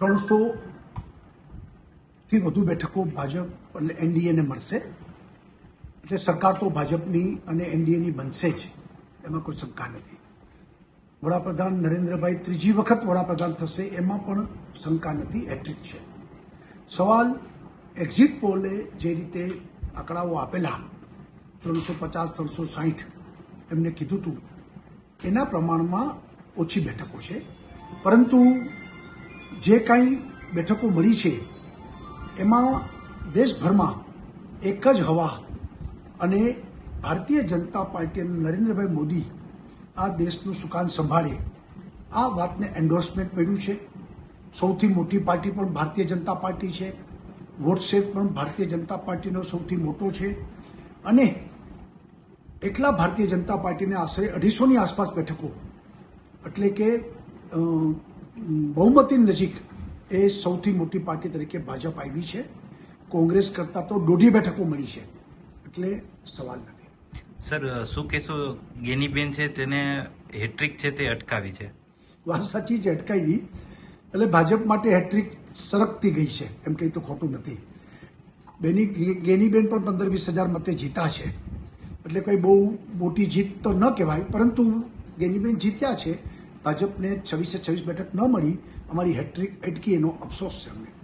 ત્રણસો થી વધુ બેઠકો ભાજપ એટલે એનડીએને મળશે. એટલે સરકાર તો ભાજપની અને એનડીએની બનશે જ. એમાં કોઈ શંકા નથી. વડાપ્રધાન નરેન્દ્રભાઈ ત્રીજી વખત વડાપ્રધાન થશે, એમાં પણ શંકા નથી હેટ્રિક છે. સવાલ એક્ઝિટ પોલે જે રીતે આંકડાઓ આપેલા, ત્રણસો પચાસ, ત્રણસો સાહીઠ, એમને કીધું હતું એના પ્રમાણમાં ઓછી બેઠકો છે. પરંતુ જે કાંઈ બેઠકો મળી છે, એમાં દેશભરમાં એક જ હવા અને ભારતીય જનતા પાર્ટી નરેન્દ્રભાઈ મોદી આ દેશનું સુકાન સંભાળે. આ વાતને એન્ડોર્સમેન્ટ મળ્યું છે. સૌથી મોટી પાર્ટી પણ ભારતીય જનતા પાર્ટી છે. વોટ પણ ભારતીય જનતા પાર્ટીનો સૌથી મોટો છે. અને એટલા ભારતીય જનતા પાર્ટીને આશરે અઢીસોની આસપાસ બેઠકો. એટલે કે બહુમતી નજીક એ સૌથી મોટી પાર્ટી તરીકે ભાજપ આવી છે. કોંગ્રેસ કરતાં તો દોઢી બેઠકો મળી છે. એટલે સવાલ નથી. સર શું કહેશો? ગેનીબેન છે તેને હેટ્રિક છે તે અટકાવી છે? વાત સાચી છે અટકાવી. એટલે ભાજપ માટે હેટ્રિક સરકતી ગઈ છે એમ કંઈ તો ખોટું નથી. બેની ગેનીબેન પણ પંદર વીસ હજાર મતે જીતા છે. એટલે કોઈ બહુ મોટી જીત તો ન કહેવાય પરંતુ ગેનીબેન જીત્યા છે. ભાજપને છવ્વીસે છવ્વીસ બેઠક ન મળી અમારી હેટ્રિક અટકી એનો અફસોસ છે અમને